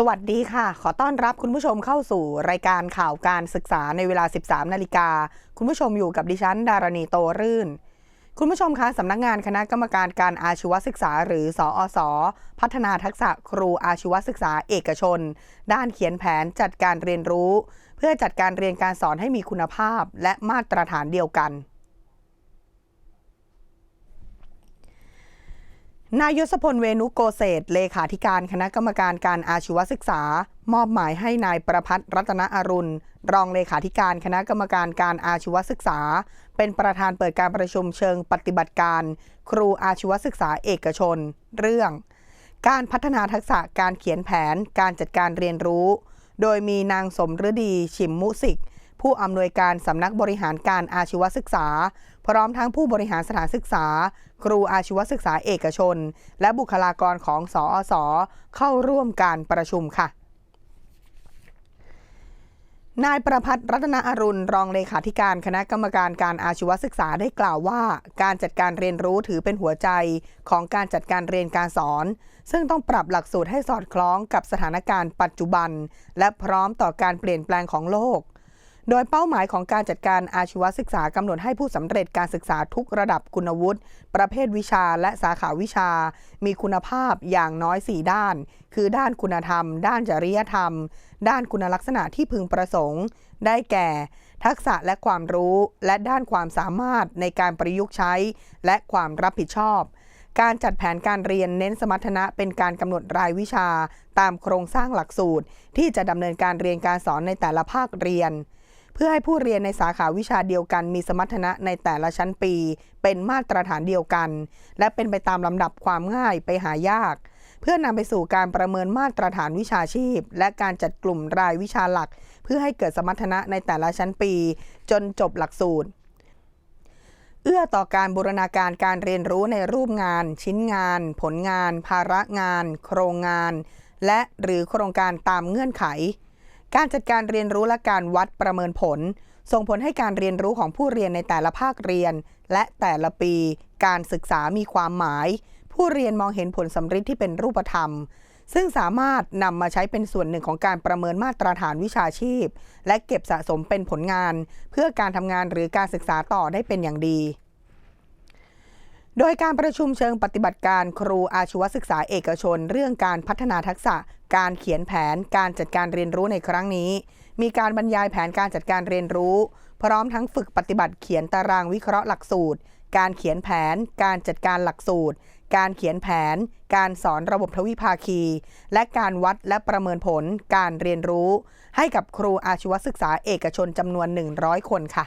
สวัสดีค่ะ ขอต้อนรับคุณผู้ชมเข้าสู่รายการข่าวการศึกษาในเวลา 13 นาฬิกา คุณผู้ชมอยู่กับดิฉัน ดารณีโตรื่น คุณผู้ชมคะสำนักงงานคณะกรรมการการอาชีวศึกษา หรือสอสพัฒนาทักษะครูอาชีวศึกษาเอกชน ด้านเขียนแผนจัดการเรียนรู้ เพื่อจัดการเรียนการสอนให้มีคุณภาพและมาตรฐานเดียวกัน นายยศพลเวนุโกเศษเลขาธิการคณะกรรมการการอาชีวศึกษา มอบหมายให้นายประพัฒน์รัตนอรุณ รองเลขาธิการคณะกรรมการการอาชีวศึกษา เป็นประธานเปิดการประชุมเชิงปฏิบัติการ ครูอาชีวศึกษาเอกชน เรื่อง การพัฒนาทักษะการเขียนแผน การจัดการเรียนรู้ โดยมีนางสมฤดี ชิมมุสิก ผู้อำนวยการสำนักบริหารการอาชีวศึกษา พร้อมทั้งผู้บริหารสถานศึกษา ครูอาชีวศึกษาเอกชน และบุคลากรของสอสอเข้าร่วมการประชุมค่ะนายประพัฒน์รัตนอรุณ รองเลขาธิการคณะกรรมการการอาชีวศึกษาได้กล่าวว่า การจัดการเรียนรู้ถือเป็นหัวใจของการจัดการเรียนการสอน ซึ่งต้องปรับหลักสูตรให้สอดคล้องกับสถานการณ์ปัจจุบัน และพร้อมต่อการเปลี่ยนแปลงของโลก โดยเป้าหมายของการจัดการอาชีวศึกษากำหนดให้ผู้สำเร็จการศึกษาทุกระดับคุณวุฒิ ประเภทวิชาและสาขาวิชา มีคุณภาพอย่างน้อย 4 ด้าน คือด้านคุณธรรม ด้านจริยธรรม ด้านคุณลักษณะที่พึงประสงค์ ได้แก่ ทักษะและความรู้ และด้านความสามารถในการประยุกต์ใช้ และความรับผิดชอบการจัดแผนการเรียนเน้นสมรรถนะเป็นการกำหนดรายวิชา ตามโครงสร้างหลักสูตร ที่จะดำเนินการเรียนการสอนในแต่ละภาคเรียน พื่อให้ผู้เรียนในสาขาวิชาเดียวกัน มีสมรรถนะในแต่ละชั้นปี เป็นมาตรฐานเดียวกัน และเป็นไปตามลำดับความง่ายไปหายาก เพื่อนำไปสู่การประเมินมาตรฐานวิชาชีพ และการจัดกลุ่มรายวิชาหลัก เพื่อให้เกิดสมรรถนะในแต่ละชั้นปี จนจบหลักสูตรเอื้อต่อการบูรณาการการเรียนรู้ในรูปงาน ชิ้นงาน ผลงาน ภาระงาน โครงงาน และหรือโครงการตามเงื่อนไข การจัดการเรียนรู้และการวัดประเมินผล ส่งผลให้การเรียนรู้ของผู้เรียนในแต่ละภาคเรียน และแต่ละปี การศึกษามีความหมาย ผู้เรียนมองเห็นผลสำฤทธิ์ที่เป็นรูปธรรม ซึ่งสามารถนำมาใช้เป็นส่วนหนึ่งของการประเมินมาตรฐานวิชาชีพ และเก็บสะสมเป็นผลงาน เพื่อการทำงานหรือการศึกษาต่อได้เป็นอย่างดี โดยการประชุมเชิงปฏิบัติการครูอาชีวศึกษาเอกชน เรื่องการพัฒนาทักษะ การเขียนแผน การจัดการเรียนรู้ในครั้งนี้ มีการบรรยายแผนการจัดการเรียนรู้ พร้อมทั้งฝึกปฏิบัติเขียนตารางวิเคราะห์หลักสูตร การเขียนแผน การจัดการหลักสูตร การเขียนแผน การสอนระบบทวิภาคี และการวัดและประเมินผล การเรียนรู้ ให้กับครูอาชีวศึกษาเอกชนจำนวน 100 คนค่ะ